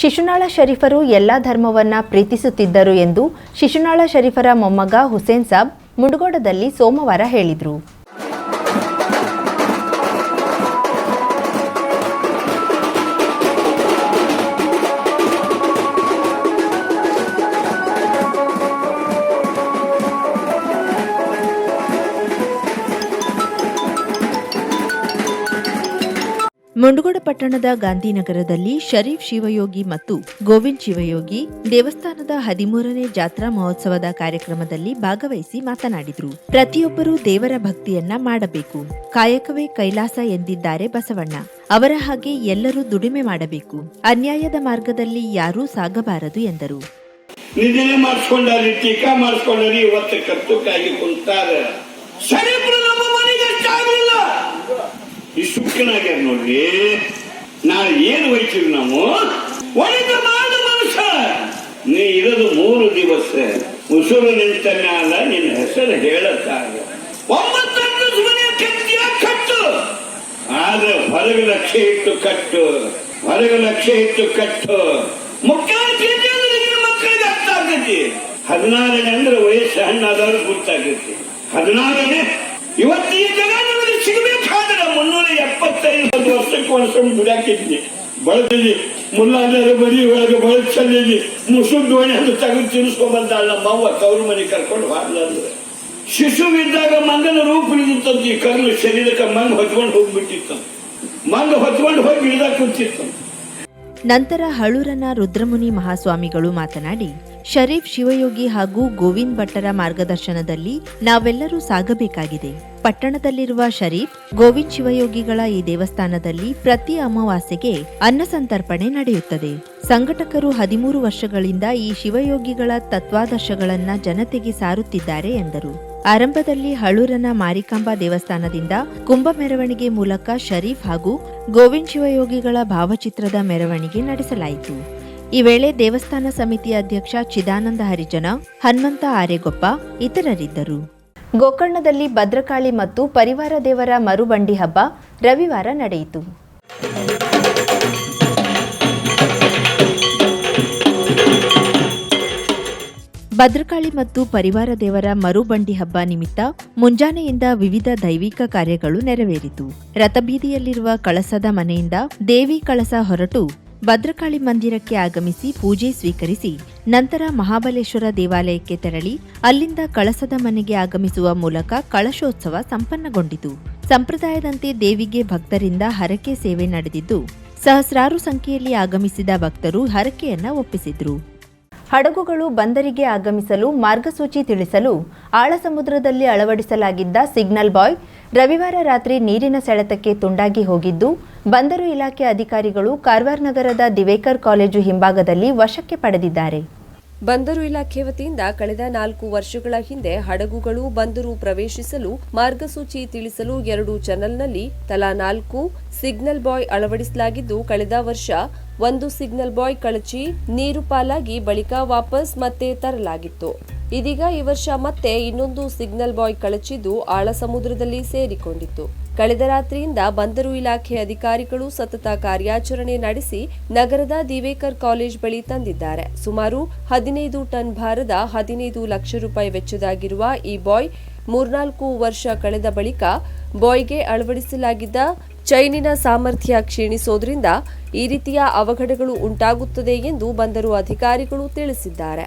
ಶಿಶುನಾಳ ಶರೀಫರು ಎಲ್ಲ ಧರ್ಮವನ್ನ ಪ್ರೀತಿಸುತ್ತಿದ್ದರು ಎಂದು ಶಿಶುನಾಳ ಶರೀಫರ ಮೊಮ್ಮಗ ಹುಸೇನ್ ಸಾಬ್ ಮುಂಡಗೋಡದಲ್ಲಿ ಸೋಮವಾರ ಹೇಳಿದರು. ಮುಂಡಗೋಡ ಪಟ್ಟಣದ ಗಾಂಧಿನಗರದಲ್ಲಿ ಶರೀಫ್ ಶಿವಯೋಗಿ ಮತ್ತು ಗೋವಿಂದ್ ಶಿವಯೋಗಿ ದೇವಸ್ಥಾನದ ಹದಿಮೂರನೇ ಜಾತ್ರಾ ಮಹೋತ್ಸವದ ಕಾರ್ಯಕ್ರಮದಲ್ಲಿ ಭಾಗವಹಿಸಿ ಮಾತನಾಡಿದರು. ಪ್ರತಿಯೊಬ್ಬರೂ ದೇವರ ಭಕ್ತಿಯನ್ನ ಮಾಡಬೇಕು. ಕಾಯಕವೇ ಕೈಲಾಸ ಎಂದಿದ್ದಾರೆ ಬಸವಣ್ಣ. ಅವರ ಹಾಗೆ ಎಲ್ಲರೂ ದುಡಿಮೆ ಮಾಡಬೇಕು. ಅನ್ಯಾಯದ ಮಾರ್ಗದಲ್ಲಿ ಯಾರೂ ಸಾಗಬಾರದು ಎಂದರು. ಟೀಕಾ ಮಾಡಿಸ್ಕೊಂಡಾರಿ, ಇವತ್ತು ಕಾಯಿ ಕುಂತಾರ ಶರೀಫರು ನಮ್ಮ ಮನೆಗೆ ಅಷ್ಟಾಗಲಿಲ್ಲ ಈ ಸುಖನಾಗ್ಯಾರ ನೋಡ್ರಿ. ನಾಳೆ ಏನು ಹೋಯ್ತೀವಿ ನಾವು? ಒಳಗೆ ಮಾಡ ಮನುಷ್ಯ ನೀ ಇರೋದು ಮೂರು ದಿವಸ. ಉಸುರು ನಿಂತ ಮ್ಯಾಲ ನಿನ್ನ ಹೆಸರು ಹೇಳಕ್ಕಾಗ. ಆದ್ರೆ ಹೊರಗೆ ಲಕ್ಷ ಇಟ್ಟು ಕಟ್ಟು. ಹೊರಗೆ ಲಕ್ಷ ಇಟ್ಟು ಕಟ್ಟು. ಮುಖ್ಯಮಂತ್ರಿ ಮಕ್ಕಳಿಗೆ ಅರ್ಥ ಆಗತಿ ಹದಿನಾರನೇ ಅಂದ್ರೆ ವಯಸ್ಸು ಹಣ್ಣಾದವ್ರು ಗೊತ್ತಾಗೈತಿ. ಹದಿನಾರನೇ? ಇವತ್ತು ಈ ಎಪ್ಪತ್ತೈದು ವರ್ಷಕ್ಕೆ ವರ್ಷಕ್ಕೆ ದುಡ್ಯಾಕಿದ್ನಿ. ಬಳಸಿದ್ವಿ ಮುಲ್ಲಾದಾರ ಬರೀ ಒಳಗೆ ಬಳಸಲ್ಲಿ ಮುಸುಕ್ ದೋಣಿ ಅಂತ ತೆಗೆದು ತಿನ್ಸ್ಕೊಂಡ್ಬಂದಾಳ ನಮ್ಮ ಅವ್ವ ತವ್ರ ಮನೆ ಕರ್ಕೊಂಡು ಹಾಡ್ಲಂದ್ರೆ ಶಿಶುವಿದ್ದಾಗ ಮಂಗನ ರೂಪ ಇಳಿದಿತ್ತಂತ ಈ ಕರ್ಲು ಶರೀರಕ್ಕೆ ಮಂಗ್ ಹೊತ್ಕೊಂಡು ಹೋಗ್ಬಿಟ್ಟಿತ್ತು. ಮಂಗ ಹೊತ್ಕೊಂಡು ಹೋಗಿ ಇಳಿದಾಗ ಕುಂತಿತ್ತು. ನಂತರ ಹಳೂರನ ರುದ್ರಮುನಿ ಮಹಾಸ್ವಾಮಿಗಳು ಮಾತನಾಡಿ, ಶರೀಫ್ ಶಿವಯೋಗಿ ಹಾಗೂ ಗೋವಿಂದ್ ಭಟ್ಟರ ಮಾರ್ಗದರ್ಶನದಲ್ಲಿ ನಾವೆಲ್ಲರೂ ಸಾಗಬೇಕಾಗಿದೆ. ಪಟ್ಟಣದಲ್ಲಿರುವ ಶರೀಫ್, ಗೋವಿಂದ್ ಶಿವಯೋಗಿಗಳ ಈ ದೇವಸ್ಥಾನದಲ್ಲಿ ಪ್ರತಿ ಅಮಾವಾಸ್ಯೆಗೆ ಅನ್ನಸಂತರ್ಪಣೆ ನಡೆಯುತ್ತದೆ. ಸಂಘಟಕರು ಹದಿಮೂರು ವರ್ಷಗಳಿಂದ ಈ ಶಿವಯೋಗಿಗಳ ತತ್ವಾದರ್ಶಗಳನ್ನ ಜನತೆಗೆ ಸಾರುತ್ತಿದ್ದಾರೆ ಎಂದರು. ಆರಂಭದಲ್ಲಿ ಹಳೂರನ ಮಾರಿಕಾಂಬಾ ದೇವಸ್ಥಾನದಿಂದ ಕುಂಭ ಮೆರವಣಿಗೆ ಮೂಲಕ ಶರೀಫ್ ಹಾಗೂ ಗೋವಿಂದ್ ಶಿವಯೋಗಿಗಳ ಭಾವಚಿತ್ರದ ಮೆರವಣಿಗೆ ನಡೆಸಲಾಯಿತು. ಈ ವೇಳೆ ದೇವಸ್ಥಾನ ಸಮಿತಿ ಅಧ್ಯಕ್ಷ ಚಿದಾನಂದ ಹರಿಜನ, ಹನುಮಂತ ಆರೆಗೊಪ್ಪ ಇತರರಿದ್ದರು. ಗೋಕರ್ಣದಲ್ಲಿ ಭದ್ರಕಾಳಿ ಮತ್ತು ಪರಿವಾರ ದೇವರ ಮರುಬಂಡಿ ಹಬ್ಬ ರವಿವಾರ ನಡೆಯಿತು. ಭದ್ರಕಾಳಿ ಮತ್ತು ಪರಿವಾರ ದೇವರ ಮರುಬಂಡಿ ಹಬ್ಬ ನಿಮಿತ್ತ ಮುಂಜಾನೆಯಿಂದ ವಿವಿಧ ದೈವಿಕ ಕಾರ್ಯಗಳು ನೆರವೇರಿತು. ರಥಬೀದಿಯಲ್ಲಿರುವ ಕಳಸದ ಮನೆಯಿಂದ ದೇವಿ ಕಳಸ ಹೊರಟು ಭದ್ರಕಾಳಿ ಮಂದಿರಕ್ಕೆ ಆಗಮಿಸಿ ಪೂಜೆ ಸ್ವೀಕರಿಸಿ ನಂತರ ಮಹಾಬಲೇಶ್ವರ ದೇವಾಲಯಕ್ಕೆ ತೆರಳಿ ಅಲ್ಲಿಂದ ಕಳಸದ ಮನೆಗೆ ಆಗಮಿಸುವ ಮೂಲಕ ಕಳಶೋತ್ಸವ ಸಂಪನ್ನಗೊಂಡಿತು. ಸಂಪ್ರದಾಯದಂತೆ ದೇವಿಗೆ ಭಕ್ತರಿಂದ ಹರಕೆ ಸೇವೆ ನಡೆದಿದ್ದು, ಸಹಸ್ರಾರು ಸಂಖ್ಯೆಯಲ್ಲಿ ಆಗಮಿಸಿದ ಭಕ್ತರು ಹರಕೆಯನ್ನ ಒಪ್ಪಿಸಿದ್ರು. ಹಡಗುಗಳು ಬಂದರಿಗೆ ಆಗಮಿಸಲು ಮಾರ್ಗಸೂಚಿ ತಿಳಿಸಲು ಆಳ ಸಮುದ್ರದಲ್ಲಿ ಅಳವಡಿಸಲಾಗಿದ್ದ ಸಿಗ್ನಲ್ ಬಾಯ್ ರವಿವಾರ ರಾತ್ರಿ ನೀರಿನ ಸೆಳೆತಕ್ಕೆ ತುಂಡಾಗಿ ಹೋಗಿದ್ದು, ಬಂದರು ಇಲಾಖೆ ಅಧಿಕಾರಿಗಳು ಕಾರವಾರ ನಗರದ ದಿವೇಕರ್ ಕಾಲೇಜು ಹಿಂಭಾಗದಲ್ಲಿ ವಶಕ್ಕೆ ಪಡೆದಿದ್ದಾರೆ. ಬಂದರು ಇಲಾಖೆ ವತಿಯಿಂದ ಕಳೆದ ನಾಲ್ಕು ವರ್ಷಗಳ ಹಿಂದೆ ಹಡಗುಗಳು ಬಂದರು ಪ್ರವೇಶಿಸಲು ಮಾರ್ಗಸೂಚಿ ತಿಳಿಸಲು ಎರಡು ಚಾನೆಲ್ನಲ್ಲಿ ತಲಾ ನಾಲ್ಕು ಸಿಗ್ನಲ್ ಬಾಯ್ ಅಳವಡಿಸಲಾಗಿದ್ದು, ಕಳೆದ ವರ್ಷ ಒಂದು ಸಿಗ್ನಲ್ ಬಾಯ್ ಕಳಚಿ ನೀರು ಪಾಲಾಗಿ ಬಳಿಕ ವಾಪಸ್ ಮತ್ತೆ ತರಲಾಗಿತ್ತು. ಇದೀಗ ಈ ವರ್ಷ ಮತ್ತೆ ಇನ್ನೊಂದು ಸಿಗ್ನಲ್ ಬಾಯ್ ಕಳಚಿದ್ದು ಆಳ ಸಮುದ್ರದಲ್ಲಿ ಸೇರಿಕೊಂಡಿತ್ತು. ಕಳೆದ ರಾತ್ರಿಯಿಂದ ಬಂದರು ಇಲಾಖೆ ಅಧಿಕಾರಿಗಳು ಸತತ ಕಾರ್ಯಾಚರಣೆ ನಡೆಸಿ ನಗರದ ದಿವೇಕರ್ ಕಾಲೇಜ್ ಬಳಿ ತಂದಿದ್ದಾರೆ. ಸುಮಾರು ಹದಿನೈದು ಟನ್ ಭಾರದ ಹದಿನೈದು ಲಕ್ಷ ರೂಪಾಯಿ ವೆಚ್ಚದಾಗಿರುವ ಈ ಬಾಯ್ ಮೂರ್ನಾಲ್ಕು ವರ್ಷ ಕಳೆದ ಬಳಿಕ ಬಾಯ್ಗೆ ಅಳವಡಿಸಲಾಗಿದ್ದ ಚೈನಿನ ಸಾಮರ್ಥ್ಯ ಕ್ಷೀಣಿಸೋದ್ರಿಂದ ಈ ರೀತಿಯ ಅವಘಡಗಳು ಉಂಟಾಗುತ್ತದೆ ಎಂದು ಬಂದರು ಅಧಿಕಾರಿಗಳು ತಿಳಿಸಿದ್ದಾರೆ.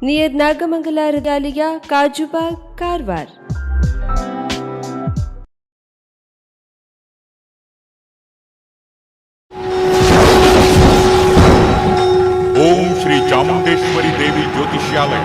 near Nagamangala Regalia, Kajubag, Karwar. ಓಂ ಶ್ರೀ ಚಾಮುಂಡೇಶ್ವರಿ ದೇವಿ ಜ್ಯೋತಿಷ್ಯಾಲಯ